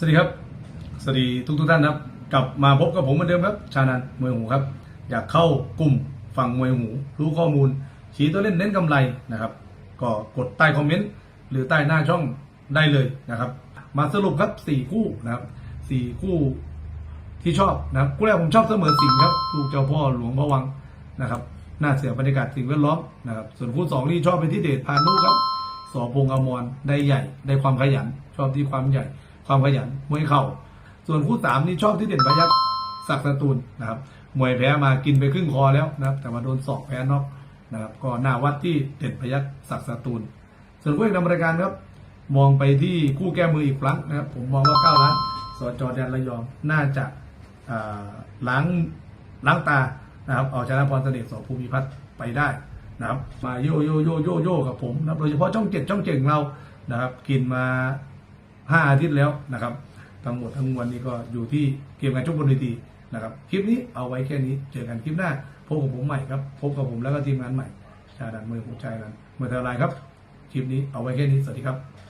สวัสดีครับ สวัสดีทุกทุกท่านครับ กลับมาพบกับผมเหมือนเดิมครับ ชานันมวยหูครับ อยากเข้ากลุ่มฝั่งมวยหู รู้ข้อมูล ชี้ตัวเล่นเน้นกำไรนะครับ ก็กดใต้คอมเมนต์หรือใต้หน้าช่องได้เลยนะครับ มาสรุปครับสี่คู่นะครับสี่คู่ที่ชอบนะครับคู่แรกผมชอบเสมอสิงครับลูกเจ้าพ่อหลวงพระวังนะครับหน้าเสือบรรยากาศสิ่งแวดล้อมนะครับ ส่วนคู่สองที่ชอบเป็นที่เดชพานุครับสอพงอมรได้ใหญ่ ได้ความขยัน ชอบที่ความใหญ่ ความขยันมวยเข่า ส่วนคู่สามนี่ชอบที่เด่นพยักศักดิ์สตูลนะครับมวยแพ้มากินไปครึ่งคอแล้วนะครับ แต่มาโดนศอกแพ้น็อกนะครับ ก็หน้าวัดที่เด่นพยักศักดิ์สตูล ส่วนคู่เอกนำรายการครับ มองไปที่คู่แก้มืออีกครั้งนะครับ ผมมองว่าเก้าล้านสจแดนระยองน่าจะล้างล้างตานะครับเอาชนะพรเสน่ห์สอภูมิพัฒน์ไปได้นะครับมาโยโยโยโยโยกับผมนะโดยเฉพาะช่องเจ็ดช่องเจ็ดของเรานะครับ กินมา ห้าอาทิตย์แล้วนะครับ ทั้งหมดทั้งมวลนี้ก็อยู่ที่เกมการชกบนเวทีนะครับ คลิปนี้เอาไว้แค่นี้ เจอกันคลิปหน้า พบกับผมใหม่ครับ พบกับผมแล้วก็ทีมงานใหม่ ชาดันมือหัวใจกันเมื่อเท่าไรครับ คลิปนี้เอาไว้แค่นี้ สวัสดีครับ